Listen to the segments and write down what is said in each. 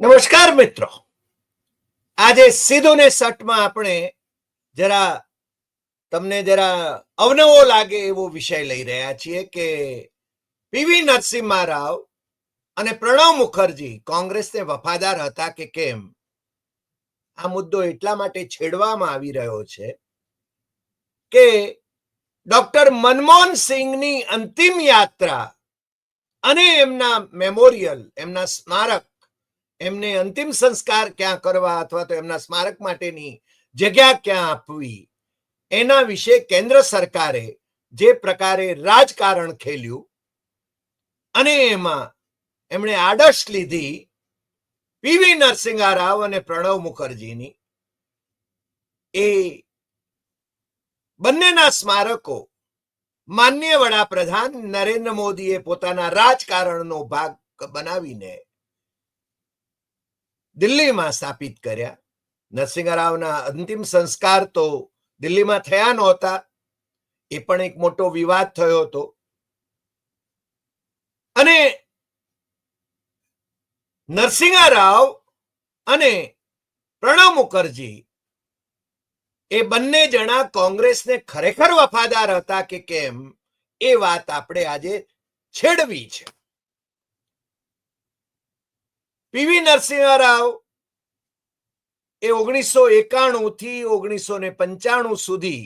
નમસ્કાર મિત્રો. આજે સીધું ને સટમાં આપણે જરા તમને જરા અવનવો લાગે એવો વિષય લઈ રહ્યા છીએ કે પીવી નરસિંહા રાવ અને પ્રણવ મુખર્જી કોંગ્રેસને વફાદાર હતા કે કેમ? આ મુદ્દો એટલા માટે છેડવામાં આવી રહ્યો છે કે ડોક્ટર મનમોહન સિંહની અંતિમ યાત્રા અને એમના મેમોરિયલ, એમના સ્મારક એમને અંતિમ સંસ્કાર ક્યાં કરવા અથવા તો એમના સ્મારક માટેની જગ્યા ક્યાં આપવી? એના વિશે કેન્દ્ર સરકારે જે પ્રકારે રાજકારણ ખેલ્યું અને એમાં એમણે આદર્શ લીધી પીવી નરસિંહા રાવ અને પ્રણવ મુખર્જીની, એ બંનેના સ્મારકો માન્ય વડાપ્રધાન નરેન્દ્ર મોદીએ પોતાના રાજકારણનો ભાગ બનાવીને દિલ્હીમાં સ્થાપિત કર્યા. નરસિંહ રાવના અંતિમ સંસ્કાર તો દિલ્હીમાં થયા નહોતા. એ પણ એક મોટો વિવાદ થયો હતો. અને નરસિંહ રાવ અને પ્રણવ મુખર્જી એ બંને જણા કોંગ્રેસને ખરેખર વફાદાર હતા કે કેમ એ વાત આપણે આજે છેડવી છે. પીવી નરસિંહ રાવ એ ઓગણીસો એકાણું થી ઓગણીસો ને પંચાણું સુધી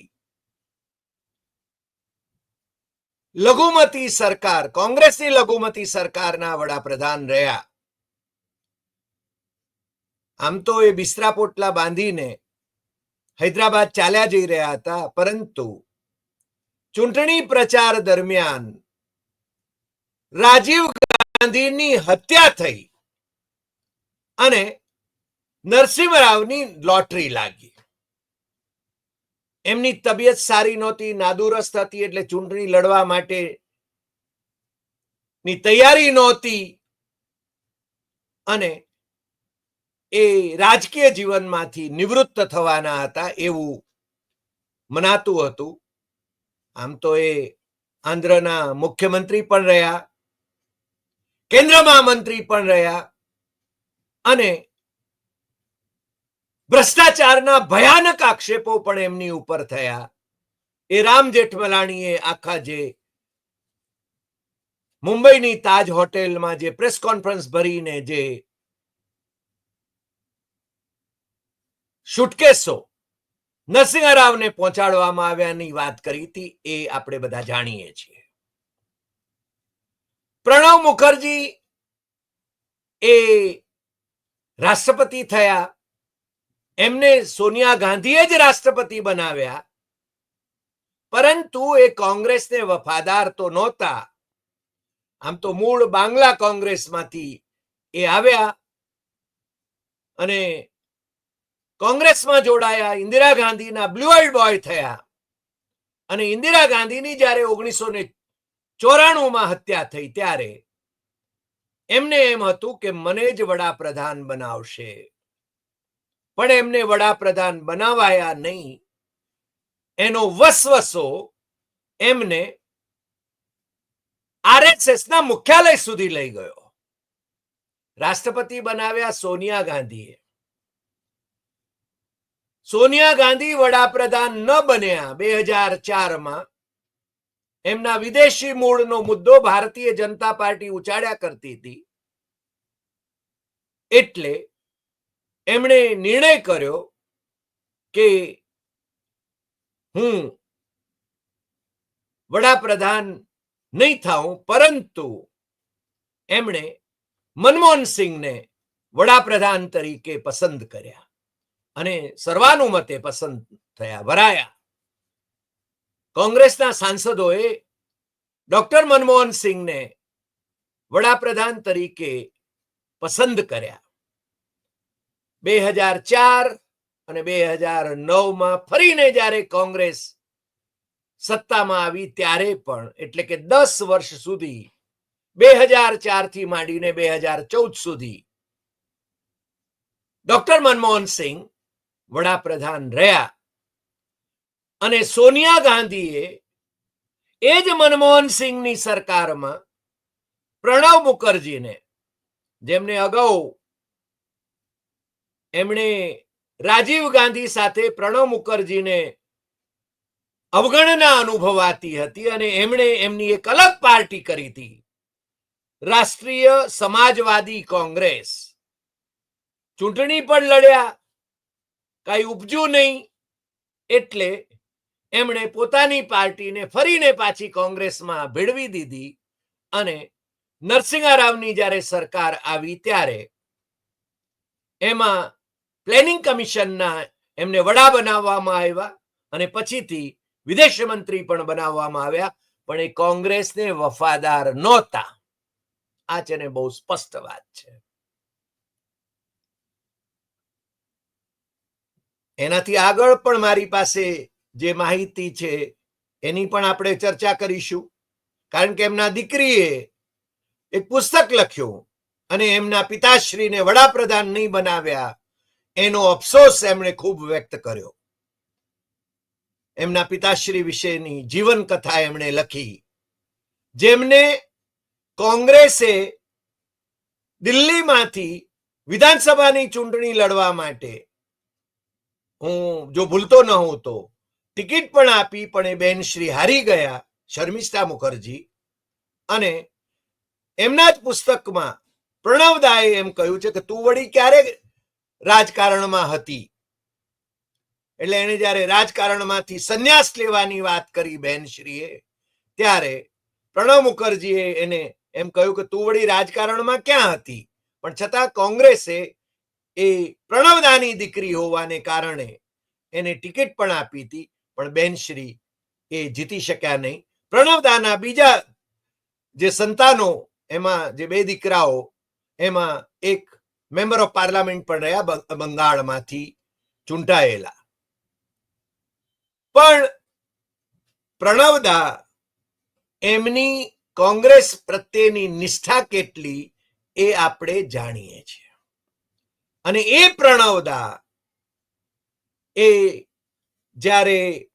લઘુમતી સરકાર, કોંગ્રેસની લઘુમતી સરકારના વડાપ્રધાન રહ્યા. આમ તો એ બિસ્તરા પોટલા બાંધીને હૈદરાબાદ ચાલ્યા જઈ રહ્યા હતા, પરંતુ ચૂંટણી પ્રચાર દરમિયાન રાજીવ ગાંધીની હત્યા થઈ. અને નરસિંહ રાવની લોટરી લાગી. એમની તબિયત સારી નહોતી, નાદુરસ્ત હતી એટલે ચૂંટણી લડવા માટે ની તૈયારી નહોતી અને એ રાજકીય જીવનમાંથી નિવૃત્ત થવાના હતા એવું મનાતું હતું. આમ તો એ આંધ્રના મુખ્યમંત્રી પણ રહ્યા, કેન્દ્રમાં મંત્રી પણ રહ્યા અને ભ્રષ્ટાચારના ભયાનક આક્ષેપો પણ એમની ઉપર થયા. એ રામ જેઠમલાણીએ આખા જે મુંબઈની તાજ હોટેલમાં જે પ્રેસ કોન્ફરન્સ ભરીને જે સુટકેસો નરસિંહ રાવને પહોંચાડવામાં આવ્યાની વાત કરી હતી, એ આપણે બધા જાણીએ છીએ. પ્રણવ મુખર્જી એ રાષ્ટ્રપતિ થયા. એમને સોનિયા ગાંધીએ જ રાષ્ટ્રપતિ બનાવ્યા. પરંતુ એ કોંગ્રેસને વફાદાર તો નહોતા. આમ તો મૂળ બાંગ્લા કોંગ્રેસમાંથી એ આવ્યા અને કોંગ્રેસમાં જોડાયા, ઇન્દિરા ગાંધીના બ્લુ આઈડ બોય થયા. અને ઇન્દિરા ગાંધીની જ્યારે ઓગણીસો ને ચોરાણું માં હત્યા થઈ ત્યારે એમને એમ હતું કે મને જ વડાપ્રધાન બનાવશે. પણ એમને વડાપ્રધાન બનાવાયા નહીં. એનો વસવસો એમને આરએસએસ ના મુખ્યાલય સુધી લઈ ગયો. રાષ્ટ્રપતિ બનાવ્યા સોનિયા ગાંધીએ. સોનિયા ગાંધી વડાપ્રધાન ન બન્યા બે હજાર ચારમાં એમના વિદેશી મૂળનો મુદ્દો ભારતીય જનતા પાર્ટી ઉચાડ્યા કરતી હતી. એટલે એમણે નિર્ણય કર્યો કે હું વડાપ્રધાન નહીં થાઉં, પરંતુ એમણે મનમોહન સિંહને વડાપ્રધાન તરીકે પસંદ કર્યા અને સર્વાનુમતે પસંદ થયા ભરાયા કોંગ્રેસના સાંસદોએ ડોક્ટર મનમોહન સિંહને વડાપ્રધાન તરીકે પસંદ કર્યા. બે હજાર ચાર અને બે હજાર નવમાં ફરીને જ્યારે કોંગ્રેસ સત્તામાં આવી ત્યારે પણ, એટલે કે દસ વર્ષ સુધી, બે હજાર ચારથી માંડીને બે હજાર ચૌદ સુધી, ડોક્ટર મનમોહન સિંહ વડાપ્રધાન રહ્યા. અને સોનિયા ગાંધીએ એ જ મનમોહન સિંહની સરકારમાં પ્રણવ મુખર્જીને, જેમને અગાઉ એમણે રાજીવ ગાંધી સાથે પ્રણવ મુખર્જીને અવગણના અનુભવાતી હતી અને એમણે એમની એક અલગ પાર્ટી કરી હતી, રાષ્ટ્રીય સમાજવાદી કોંગ્રેસ. ચૂંટણી પણ લડ્યા, કઈ ઉપજ્યું નહીં, એટલે એમણે પોતાની પાર્ટીને ફરીને પાછી કોંગ્રેસમાં ભેળવી દીધી અને નરસિંહા રાવની જ્યારે સરકાર આવી ત્યારે એમાં પ્લેનિંગ કમિશનના એમને વડા બનાવવામાં આવ્યા અને પછીથી વિદેશ મંત્રી પણ બનાવવામાં આવ્યા, પણ એ કોંગ્રેસને વફાદાર નહોતા. આ છે ને બહુ સ્પષ્ટ વાત છે. એનાથી આગળ પણ મારી પાસે જે માહિતી છે, એની પણ આપણે ચર્ચા કરીશું. કારણ કે એમના દીકરીએ એક પુસ્તક લખ્યું અને એમના પિતાશ્રીને વડાપ્રધાન નહીં બનાવ્યા, એનો અફસોસ એમણે ખૂબ વ્યક્ત કર્યો. એમના પિતાશ્રી વિશેની જીવન કથા એમણે લખી, જેમને કોંગ્રેસે દિલ્હીમાંથી વિધાનસભાની ચૂંટણી લડવા માટે, હું જો ભૂલતો ન હું તો ટિકિટ પણ આપી, પણ એ બેન શ્રી હારી ગયા, શર્મિષ્ઠા મુખર્જી. અને એમના જ પુસ્તકમાં પ્રણવદાએ એમ કહ્યું છે કે તું વળી ક્યારે રાજકારણમાં હતી? એટલે એને જ્યારે રાજકારણમાંથી સંન્યાસ લેવાની વાત કરી બેન શ્રીએ, ત્યારે પ્રણવ મુખર્જીએ એને એમ કહ્યું કે તું વળી રાજકારણમાં ક્યાં હતી? પણ છતાં કોંગ્રેસે એ પ્રણવદાની દીકરી હોવાને કારણે એને ટિકિટ પણ આપી હતી. પણ બેનશ્રી એ જીતી શક્યા નહીં. પ્રણવદાના બીજા જે સંતાનો, એમાં જે બે દીકરાઓ, એમાં એક મેમ્બર ઓફ પાર્લામેન્ટ પણ રહ્યા બંગાળમાંથી ચૂંટાયેલા. પણ પ્રણવદા એમની કોંગ્રેસ પ્રત્યેની નિષ્ઠા કેટલી એ આપણે જાણીએ છીએ. અને એ પ્રણવદા એ જ્યારે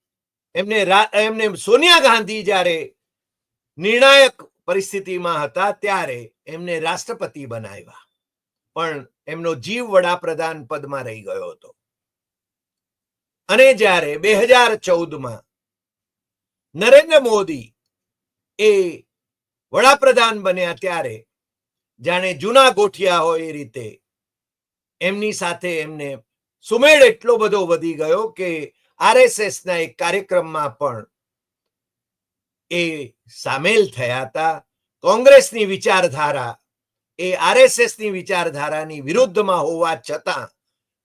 એમને એમને સોનિયા ગાંધી જ્યારે નિર્ણાયક પરિસ્થિતિમાં હતા ત્યારે એમને રાષ્ટ્રપતિ બનાવ્યા. પણ એમનો જીવ વડાપ્રધાન પદમાં રહી ગયો હતો. અને જ્યારે બે હજાર ચૌદમાં નરેન્દ્ર મોદી એ વડાપ્રધાન બન્યા ત્યારે જાણે જૂના ગોઠિયા હોય એ રીતે એમની સાથે એમને સુમેળ એટલો બધો વધી ગયો કે આરએસએસ ના એક કાર્યક્રમમાં પણ એ સામેલ થયા હતા. કોંગ્રેસની વિચારધારા એ આરએસએસની વિચારધારાની વિરુદ્ધમાં હોવા છતાં,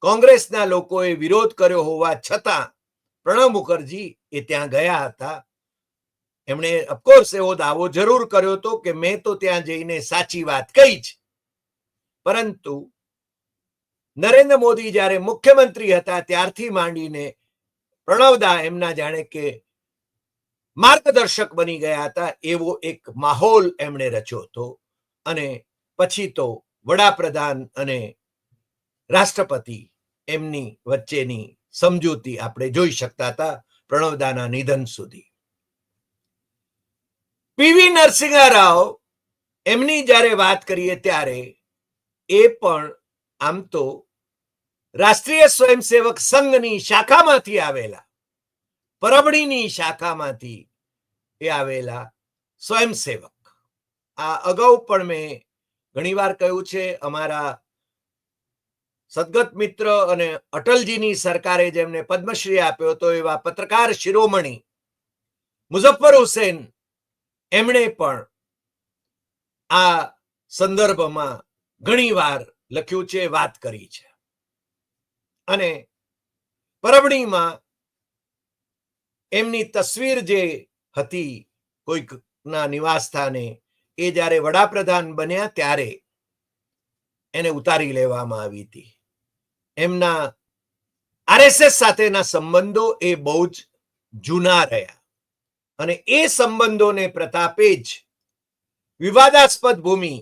કોંગ્રેસના લોકોએ વિરોધ કર્યો હોવા છતાં, પ્રણવ મુખર્જી એ ત્યાં ગયા હતા. એમણે અફકોર્સ એવો દાવો જરૂર કર્યો હતો કે મેં તો ત્યાં જઈને સાચી વાત કહી છે પરંતુ નરેન્દ્ર મોદી જ્યારે મુખ્યમંત્રી હતા ત્યારથી માંડીને પ્રણવદા એમના જાણે કે માર્ગદર્શક બની ગયા હતા, એવો એક માહોલ એમણે રચ્યો હતો. અને પછી તો વડાપ્રધાન અને રાષ્ટ્રપતિ એમની વચ્ચેની સમજૂતી આપણે જોઈ શકતા હતા પ્રણવદાના નિધન સુધી. પીવી નરસિંહા રાવ એમની જ્યારે વાત કરીએ ત્યારે એ પણ આમ તો રાષ્ટ્રીય સ્વયંસેવક સંઘની શાખામાંથી આવેલા પરબણીની શાખામાંથી એ આવેલા સ્વયંસેવક. આ અગાઉ પણ મેં ઘણીવાર કહ્યું છે, અમારા સદગત મિત્ર અને અટલજીની સરકારે જેમને પદ્મશ્રી આપ્યો હતો, એવા પત્રકાર શિરોમણી મુઝફ્ફર હુસેન, એમણે પણ આ સંદર્ભમાં ઘણીવાર લખ્યું છે, વાત કરી છે. અને પરબણીમાં એમની તસવીર જે હતી કોઈકના નિવાસ સ્થાને એ જ્યારે વડાપ્રધાન બન્યા ત્યારે એને ઉતારી લેવામાં આવી હતી. એમના આરએસએસ સાથેના સંબંધો એ બહુ જ જૂના રહ્યા. અને એ સંબંધોને પ્રતાપે જ વિવાદાસ્પદ ભૂમિ,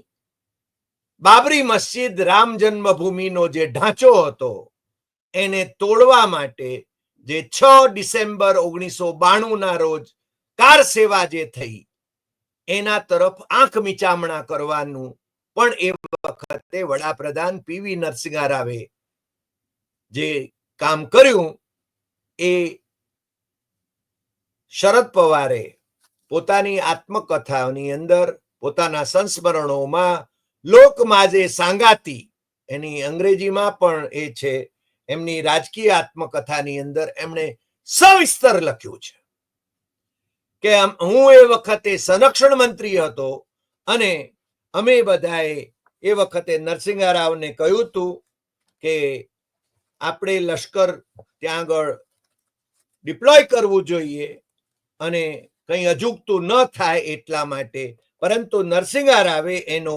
બાબરી મસ્જિદ રામ જન્મભૂમિનો જે ઢાંચો હતો એને તોડવા માટે જે છ ડિસેમ્બર ઓગણીસો બાણું ના રોજ કાર સેવા જે થઈ, એના તરફ આંખ મિચામણા કરવાનું પણ એ વખતે વડાપ્રધાન પીવી નરસિંહ રાવે જે કામ કર્યું, એ શરદ પવારે પોતાની આત્મકથાની અંદર પોતાના સંસ્મરણોમાં લોકમાજે સાંગાતી, એની અંગ્રેજીમાં પણ એ છે એમની રાજકીય આત્મકથાની અંદર એમણે સવિસ્તર લખ્યું છે કે હું એ વખતે સંરક્ષણ મંત્રી હતો અને અમે બધાએ એ વખતે નરસિંહા રાવને કહ્યું હતું કે આપણે લશ્કર ત્યાં આગળ ડિપ્લોય કરવું જોઈએ અને કંઈ અજુગતું ન થાય એટલા માટે. પરંતુ નરસિંહા રાવે એનો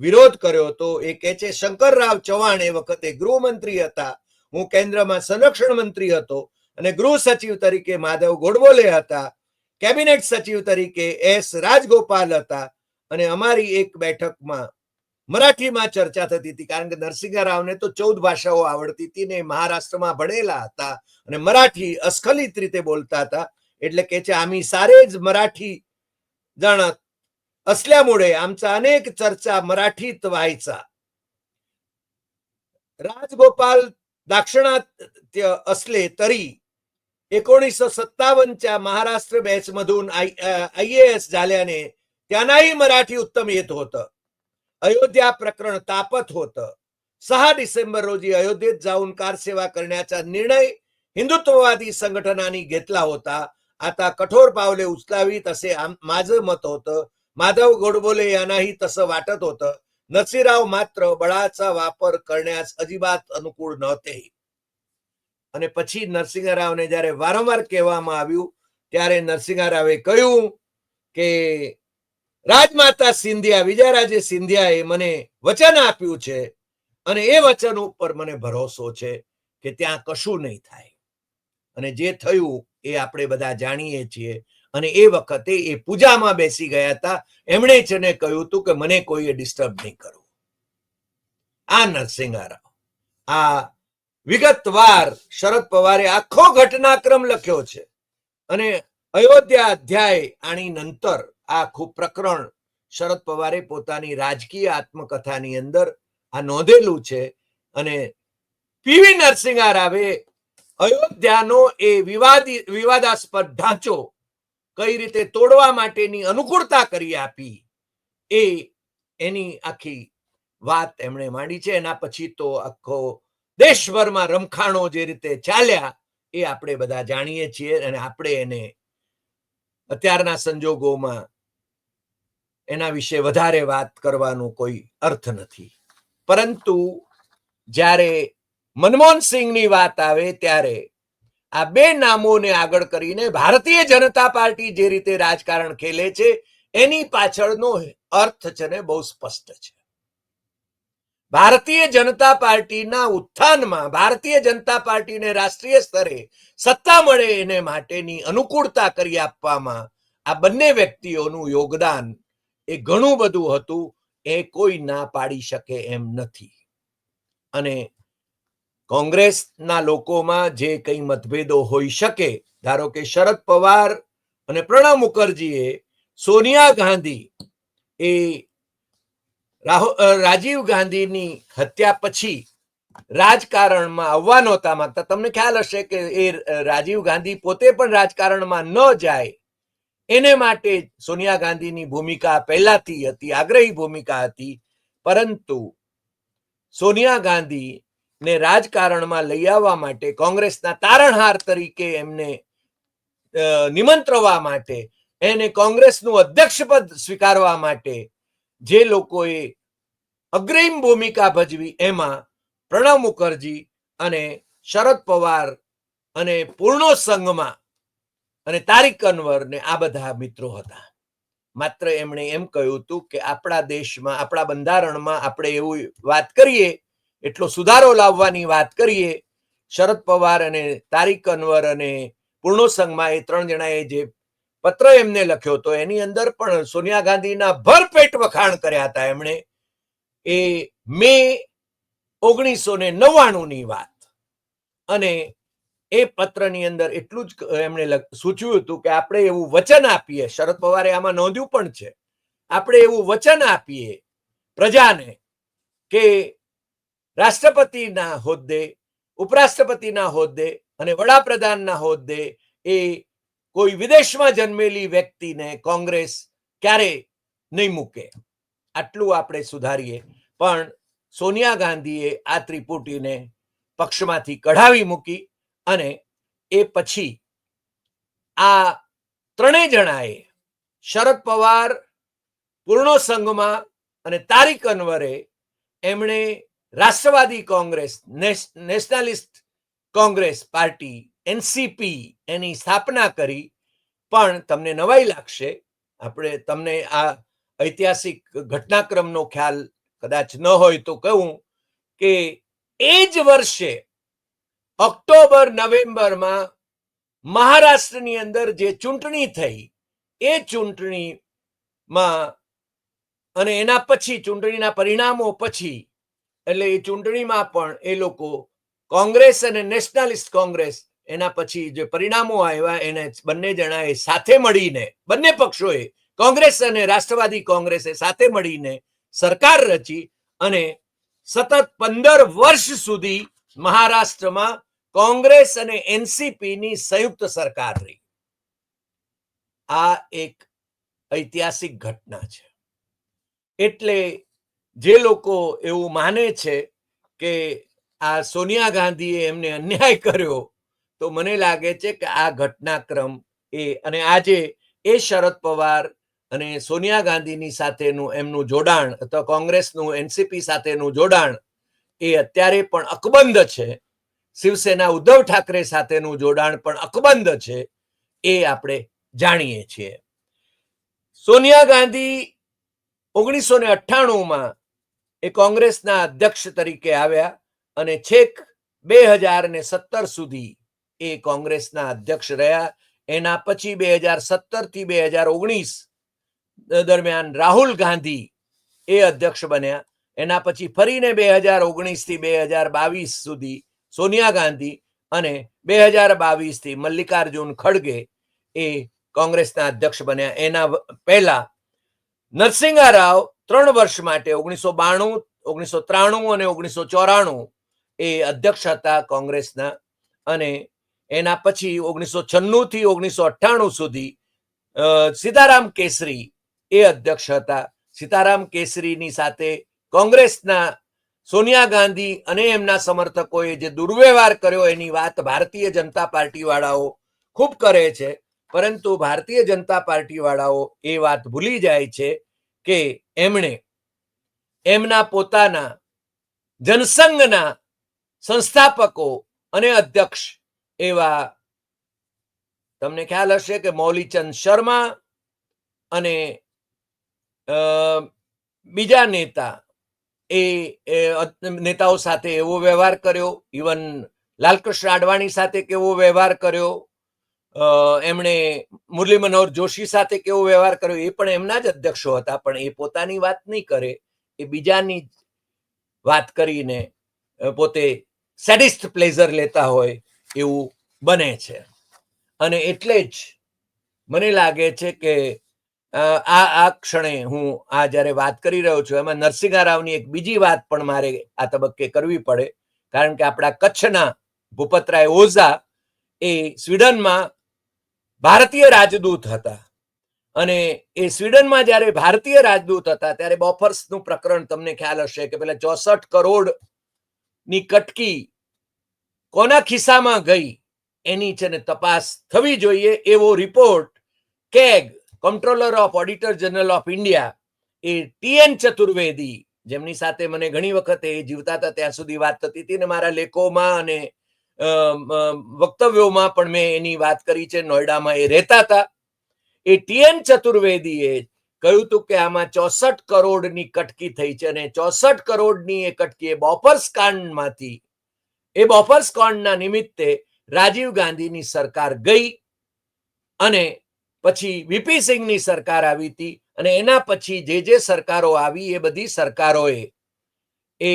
વિરોધ કર્યો હતો. એ કે છે, શંકરરાવ ચૌહાણ એ વખતે ગૃહમંત્રી હતા હું કેન્દ્રમાં સંરક્ષણ મંત્રી હતો અને ગૃહ સચિવ તરીકે માધવ ગોડબોલે હતા કેબિનેટ સચિવ તરીકે એસ રાજગોપાલ હતા અને અમારી એક બેઠકમાં મરાઠીમાં ચર્ચા થતી હતી કારણ કે નરસિંહ રાવને તો ચૌદ ભાષાઓ આવડતી હતી ને મહારાષ્ટ્રમાં ભણેલા હતા અને મરાઠી અસ્ખલિત રીતે બોલતા હતા એટલે કે છે आम्ही सारेच मराठी जाणत असल्यामुळे आमचा अनेक चर्चा मराठीत व्हायचा राजगोपाल दाक्षिणात्य असले तरी एकोणीसशे सत्तावन्नच्या महाराष्ट्र बॅच मधून आय एस झाल्याने त्यांनाही मराठी उत्तम येत होतं. अयोध्या प्रकरण तापत होतं. सहा डिसेंबर रोजी अयोध्येत जाऊन कारसेवा करण्याचा निर्णय हिंदुत्ववादी संघटनांनी घेतला होता. आता कठोर पावले उचलावीत असे माझं मत होतं. माधव गोडबोले यांनाही तसं वाटत होतं. नरसिंहराव मात्र बळाचा वापर करण्यास अजिबात अनुकूळ नव्हते અને પછી નરસિંહરાવને જ્યારે વારંવાર કહેવામાં આવ્યું ત્યારે નરસિંહરાવે કહ્યું કે રાજમાતા સિંધિયા વિજયરાજે સિંધિયાએ મને વચન આપ્યું છે અને એ વચન ઉપર મને ભરોસો છે કે ત્યાં કશું નહીં થાય અને જે થયું એ આપણે બધા જાણીએ છીએ અને એ વખતે એ પૂજામાં બેસી ગયા હતા. એમણે છે ને કહ્યું હતું કે મને કોઈએ ડિસ્ટર્બ નહીં કરવું. આ નરસિંહારાવ. આ વિગતવાર શરદ પવારે આખો ઘટનાક્રમ લખ્યો છે. અને અયોધ્યા અધ્યાય આની નંતર આ આખું પ્રકરણ શરદ પવારે પોતાની રાજકીય આત્મકથાની અંદર આ નોંધેલું છે. અને પીવી નરસિંહા રાવે અયોધ્યાનો એ વિવાદી, વિવાદાસ્પદ ઢાંચો કઈ રીતે તોડવા માટેની અનુકૂળતા કરી આપી એ એની આખી વાત એમણે માંડી છે. એના પછી તો આખો દેશભરમાં રમખાણો જે રીતે ચાલ્યા એ આપણે બધા જાણીએ છીએ અને આપણે એને અત્યારના સંજોગોમાં એના વિશે વધારે વાત કરવાનો કોઈ અર્થ નથી. પરંતુ જ્યારે મનમોહન સિંહની વાત આવે ત્યારે આ બે નામોને આગળ કરીને ભારતીય જનતા પાર્ટી જે રીતે રાજકારણ ખેલે છે, એની પાછળનો અર્થ છે ને બહુ સ્પષ્ટ છે. ભારતીય જનતા પાર્ટીના ઉત્થાનમાં, ભારતીય જનતા પાર્ટીને રાષ્ટ્રીય સ્તરે સત્તા મળે એને માટેની અનુકૂળતા કરી આપવામાં આ બંને વ્યક્તિઓનું યોગદાન એ ઘણું બધું હતું, એ કોઈ ના પાડી શકે એમ નથી. અને કોંગ્રેસના લોકોમાં જે કંઈ મતભેદો હોઈ શકે, ધારો કે શરદ પવાર અને પ્રણવ મુખર્જીએ સોનિયા ગાંધી એ રાજીવ ગાંધીની હત્યા પછી રાજકારણમાં આવવા નહોતા માંગતા. તમને ખ્યાલ હશે કે એ રાજીવ ગાંધી પોતે પણ રાજકારણમાં ન જાય, એને માટે સોનિયા ગાંધીની ભૂમિકા પહેલાથી હતી, આગ્રહી ભૂમિકા હતી. પરંતુ સોનિયા ગાંધી ને રાજકારણમાં લઈ આવવા માટે કોંગ્રેસના તારણહાર તરીકે એમને નિમંત્રવા માટે, એને કોંગ્રેસનું અધ્યક્ષપદ સ્વીકારવા માટે જે લોકોએ અગ્રિમ ભૂમિકા ભજવી એમાં પ્રણવ મુખર્જી અને શરદ પવાર અને પૂર્ણો સંઘમાં અને તારીક અનવર ને આ બધા મિત્રો હતા. માત્ર એમણે એમ કહ્યું હતું કે આપણા દેશમાં, આપણા બંધારણમાં આપણે એવું વાત કરીએ એટલો સુધારો લાવવાની વાત કરીએ, શરદ પવાર અને તારીક અનવર અને પૂર્ણો સંઘમાં એ ત્રણ જણાએ જે પત્ર એમને લખ્યો હતો, એની અંદર પણ સોનિયા ગાંધીના ભરપેટ વખાણ કર્યા હતા એમણે. એ મે ઓગણીસો ને નવ્વાણુંની વાત. અને એ પત્રની અંદર એટલું જ એમણે સૂચવ્યું હતું કે આપણે એવું વચન આપીએ, શરદ પવારે આમાં નોંધ્યું પણ છે, આપણે એવું વચન આપીએ પ્રજાને કે રાષ્ટ્રપતિના હોદ્દે, ઉપરાષ્ટ્રપતિના હોદ્દે અને વડાપ્રધાનના હોદ્દે એ કોઈ વિદેશમાં જન્મેલી વ્યક્તિને કોંગ્રેસ ક્યારે નહીં મૂકે? આટલું આપણે સુધારીએ. પણ સોનિયા ગાંધીએ આ ત્રિપુટીને પક્ષમાંથી કઢાવી મૂકી અને એ પછી આ ત્રણેય જણાએ શરદ પવાર પૂર્ણો સંઘમાં અને તારીખ અનવરે એમણે રાષ્ટ્રવાદી કોંગ્રેસ, નેશ- નેશનાલિસ્ટ કોંગ્રેસ પાર્ટી, એનસીપી એની સ્થાપના કરી. પણ તમને નવાઈ લાગશે. આપણે તમને આ ઐતિહાસિક ઘટનાક્રમનો ખ્યાલ કદાચ ન હોય તો કહું કે એ જ વર્ષે ઓક્ટોબર, નવેમ્બરમાં મહારાષ્ટ્રની અંદર જે ચૂંટણી થઈ, એ ચૂંટણીમાં અને એના પછી ચૂંટણીના પરિણામો પછી એટલે એ ચૂંટણીમાં પણ એ લોકો કોંગ્રેસ અને નેશનાલિસ્ટ કોંગ્રેસ એના પછી જે પરિણામો આવ્યા એને બંને જણાએ સાથે મળીને, બંને પક્ષોએ કોંગ્રેસ અને રાષ્ટ્રવાદી કોંગ્રેસે સાથે મળીને સરકાર રચી અને સતત પંદર વર્ષ સુધી મહારાષ્ટ્રમાં કોંગ્રેસ અને એનસીપી ની સંયુક્ત સરકાર રહી. આ એક ઐતિહાસિક ઘટના છે. એટલે જે લોકો એવું માને છે કે આ સોનિયા ગાંધીએ એમને અન્યાય કર્યો, તો મને લાગે છે કે આ ઘટનાક્રમ એ અને આજે એ શરદ પવાર અને સોનિયા ગાંધીની સાથેનું એમનું જોડાણ અથવા કોંગ્રેસનું એનસીપી સાથેનું જોડાણ એ અત્યારે પણ અકબંધ છે. શિવસેના ઉદ્ધવ ઠાકરે સાથેનું જોડાણ પણ અકબંધ છે એ આપણે જાણીએ છીએ. સોનિયા ગાંધી ઓગણીસો ને અઠ્ઠાણુંમાં એ કોંગ્રેસના અધ્યક્ષ તરીકે આવ્યા અને છેક બે હજાર ને સત્તર સુધી એ કોંગ્રેસના અધ્યક્ષ રહ્યા. એના પછી બે હજાર સત્તરથી બે હજાર ઓગણીસ દરમિયાન રાહુલ ગાંધી એ અધ્યક્ષ બન્યા. એના પછી ફરીને બે હજાર ઓગણીસથી બે હજાર બાવીસ સુધી સોનિયા ગાંધી અને બે હજાર બાવીસથી મલ્લિકાર્જુન ખડગે એ કોંગ્રેસના અધ્યક્ષ બન્યા. એના પહેલા નરસિંહા રાવ ત્રણ વર્ષ માટે ઓગણીસો બાણું, ઓગણીસો ત્રાણું અને ઓગણીસો ચોરાણું એ અધ્યક્ષ હતા કોંગ્રેસના. અને એના પછી ઓગણીસો છન્નું થી ઓગણીસો અઠ્ઠાણું સુધી સીતારામ કેસરી એ અધ્યક્ષ હતા. સીતારામ કેસરીની સાથે કોંગ્રેસના સોનિયા ગાંધી અને એમના સમર્થકોએ જે દુર્વ્યવહાર કર્યો એની વાત ભારતીય જનતા પાર્ટી વાળાઓ ખૂબ કરે છે. પરંતુ ભારતીય જનતા પાર્ટી વાળાઓ એ વાત ભૂલી જાય છે. કે એમણે એમના પોતાના જનસંઘના સંસ્થાપકો અને અધ્યક્ષ એવા તમને ખ્યાલ હશે કે મૌલીચંદ શર્મા અને બીજા નેતા એ નેતાઓ સાથે એવો વ્યવહાર કર્યો. ઇવન લાલકૃષ્ણ આડવાણી સાથે કેવો વ્યવહાર કર્યો. એમણે મુરલી મનોહર જોશી સાથે કેવો વ્યવહાર કર્યો એ પણ એમના જ અધ્યક્ષો હતા, પણ એ પોતાની વાત નહીં કરે, એ બીજાની વાત કરીને પોતે સેડિસ્ટ પ્લેઝર લેતા હોય એવું બને છે. અને એટલે જ મને લાગે છે કે આ આ ક્ષણે હું આ જ્યારે વાત કરી રહ્યો છું, એમાં નરસિંહા રાવની એક બીજી વાત પણ મારે આ તબક્કે કરવી પડે, કારણ કે આપણા કચ્છના ભૂપતરાય ઓઝા એ સ્વીડનમાં ભારતીય રાજદૂત હતા. અને એ સ્વીડનમાં જ્યારે ભારતીય રાજદૂત હતા, ત્યારે બોફર્સનું પ્રકરણ તમને ખ્યાલ હશે કે પેલા ચોસઠ કરોડની કટકી કોના ખિસ્સામાં ગઈ, એની છે ને તપાસ થવી જોઈએ. એવો report CAG comptroller of auditor general of India A TN Chaturvedi, જેમની સાથે મને ઘણી વખત એ જીવતા હતા, ત્યાં સુધી વાત થતી હતી ને મારા લેખોમાં અને વક્તવ્યોમાં પણ મેં એની વાત કરી છે. નોઈડામાં એ રહેતા હતા. એ ટીએન ચતુર્વેદીએ કહ્યું હતું કે આમાં ચોસઠ કરોડની કટકી થઈ છે અને ચોસઠ કરોડની એ કટકી એ બોફર્સ કાંડમાંથી, એ બોફર્સ કાંડના નિમિત્તે રાજીવ ગાંધીની સરકાર ગઈ અને પછી વીપી સિંહની સરકાર આવી હતી અને એના પછી જે જે સરકારો આવી એ બધી સરકારોએ એ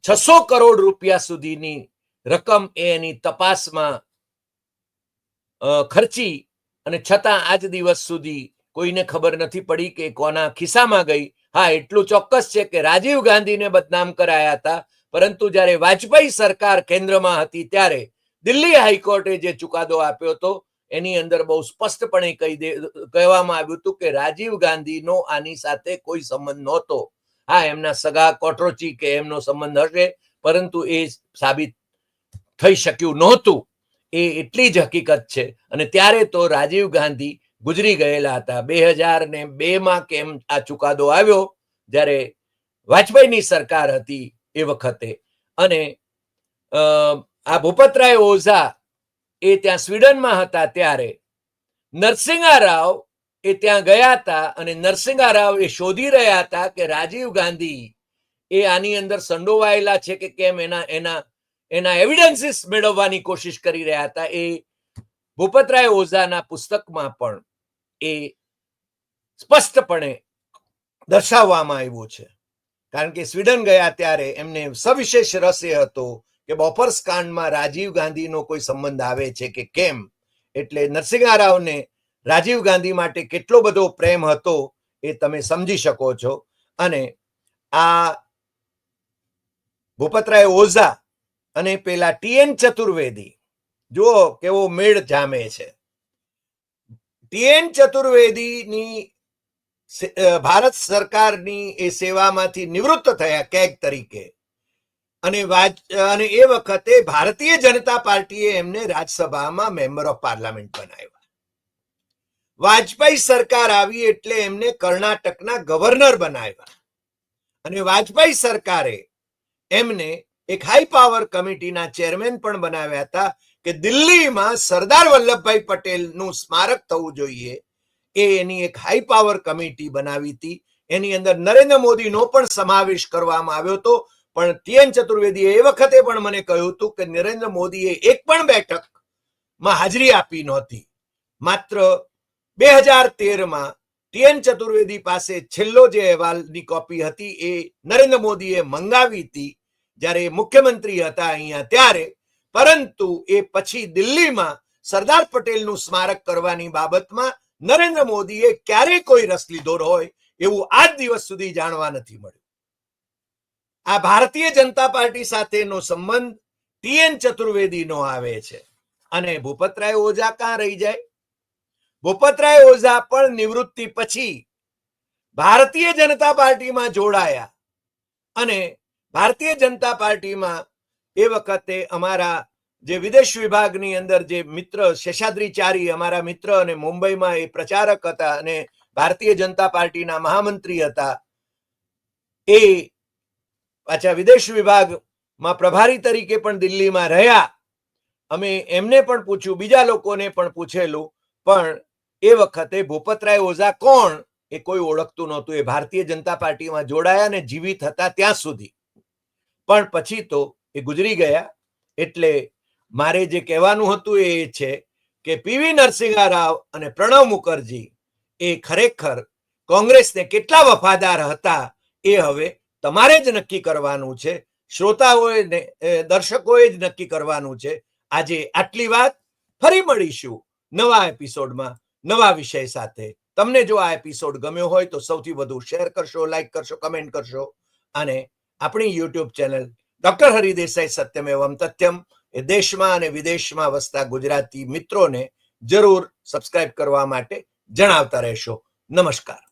છસો કરોડ રૂપિયા સુધીની રકમ એની તપાસમાં ખર્ચી અને છતાં આજ દિવસ સુધી કોઈને ખબર નથી પડી કે કોના ખિસ્સામાં ગઈ. હા, એટલું ચોક્કસ છે કે રાજીવ ગાંધીને બદનામ કરાયા હતા, પરંતુ જ્યારે વાજપેયી સરકાર કેન્દ્રમાં હતી ત્યારે દિલ્હી હાઈકોર્ટે જે ચુકાદો આપ્યો હતો, એની અંદર બહુ સ્પષ્ટપણે કહી દે, કહેવામાં આવ્યું હતું કે રાજીવ ગાંધીનો આની સાથે કોઈ સંબંધ નહોતો. હા, એમના સગા કોટરોચી કે એમનો સંબંધ હશે, પરંતુ એ સાબિત થઈ શક્યું નહોતું. એ એટલી જ હકીકત છે. અને ત્યારે તો રાજીવ ગાંધી ગુજરી ગયેલા હતા. બે હજાર ને બે માં કેમ આ ચુકાદો આવ્યો? જ્યારે વાજપેયીની સરકાર હતી એ વખતે. અને આ ભૂપતરાય ઓઝા એ ત્યાં સ્વીડનમાં હતા ત્યારે. નરસિંહા રાવ એ ત્યાં ગયા હતા અને નરસિંહા રાવ એ શોધી રહ્યા હતા કે રાજીવ ગાંધી એ આની અંદર સંડોવાયેલા છે કે કેમ એના એના એના એવિડન્સીસ મેળવવાની કોશિશ કરી રહ્યા હતા. એ ભૂપતરાય ઓઝાના પુસ્તકમાં પણ એ સ્પષ્ટપણે દર્શાવવામાં આવ્યું છે. કારણ કે સ્વીડન ગયા ત્યારે એમને સવિશેષ રસ એ હતો કે બોફર્સ કાંડમાં રાજીવ ગાંધીનો કોઈ સંબંધ આવે છે કે કેમ. એટલે નરસિંહા રાવને રાજીવ ગાંધી માટે કેટલો બધો પ્રેમ હતો એ તમે સમજી શકો છો. અને આ ભૂપતરાય ઓઝા અને પેલા ટીએન ચતુર્વેદી, જુઓ કેવો મેળ જામે છે. ટીએન ચતુર્વેદીની ભારત સરકારની એ સેવામાંથી નિવૃત્ત થયા કેગ તરીકે. અને અને એ વખતે ભારતીય જનતા પાર્ટીએ એમને રાજ્યસભામાં મેમ્બર ઓફ પાર્લામેન્ટ બનાવ્યા. વાજપેયી સરકાર આવી એટલે એમને કર્ણાટકના ગવર્નર બનાવ્યા. અને વાજપેયી સરકારે એમને એક હાઈ પાવર કમિટીના ચેરમેન પણ બનાવ્યા હતા કે દિલ્હીમાં સરદાર વલ્લભભાઈ પટેલનું સ્મારક થવું જોઈએ. એ એની એક હાઈ પાવર કમિટી બનાવી હતી. એની અંદર નરેન્દ્ર મોદીનો પણ સમાવેશ કરવામાં આવ્યો હતો. પણ ટીએન ચતુર્વેદીએ એ વખતે પણ મને કહ્યું હતું કે નરેન્દ્ર મોદીએ એક પણ બેઠકમાં હાજરી આપી નહોતી. માત્ર બે હજાર તેરમાં ટીએન ચતુર્વેદી પાસે છેલ્લો જે અહેવાલની કોપી હતી એ નરેન્દ્ર મોદીએ મંગાવી હતી જ્યારે મુખ્યમંત્રી હતા અહીંયા ત્યારે. પરંતુ એ પછી દિલ્હીમાં સરદાર પટેલનું સ્મારક કરવાની બાબતમાં નરેન્દ્ર મોદીએ ક્યારેય કોઈ રસ લીધો હોય એવું આજ દિવસ સુધી જાણવા નથી મળ્યું. આ ભારતીય જનતા પાર્ટી સાથેનો સંબંધ ટીએન ચતુર્વેદીનો આવે છે. અને ભૂપતરાય ઓઝા ક્યાં રહી જાય? ભૂપતરાય ઓઝા પણ નિવૃત્તિ પછી ભારતીય જનતા પાર્ટીમાં જોડાયા. અને ભારતીય જનતા પાર્ટીમાં એ વખતે અમારા જે વિદેશ વિભાગની અંદર જે મિત્ર શેષાદ્રીચારી અમારા મિત્ર અને મુંબઈમાં એ પ્રચારક હતા અને ભારતીય જનતા પાર્ટીના મહામંત્રી હતા, એ પાછા વિદેશ વિભાગમાં પ્રભારી તરીકે પણ દિલ્હીમાં રહ્યા. અમે એમને પણ પૂછ્યું, બીજા લોકોને પણ પૂછેલું, પણ એ વખતે ભૂપતરાય ઓઝા કોણ એ કોઈ ઓળખતું નહોતું. એ ભારતીય જનતા પાર્ટીમાં જોડાયા અને જીવિત હતા ત્યાં સુધી. પણ પછી તો એ ગુજરી ગયા. એટલે મારે જે કહેવાનું હતું એ છે કે પીવી નરસિંહા રાવ અને પ્રણવ મુખર્જી એ ખરેખર કોંગ્રેસને કેટલા વફાદાર હતા એ હવે તમારે જ નક્કી કરવાનું છે. શ્રોતાઓએ દર્શકોએ જ નક્કી કરવાનું છે. આજે આટલી વાત. ફરી મળીશું નવા એપિસોડમાં. નવા વિષય સાથે. તમને જો આ એપિસોડ ગમ્યો હોય તો સૌથી વધુ શેર કરશો લાઈક કરશો કમેન્ટ કરશો અને આપણી યુટ્યુબ ચેનલ ડોક્ટર હરિદેસાઈ સત્યમેવમ તથ્યમ એ દેશમાં અને વિદેશમાં વસતા ગુજરાતી મિત્રોને જરૂર સબસ્ક્રાઇબ કરવા માટે જણાવતા રહેશો. નમસ્કાર.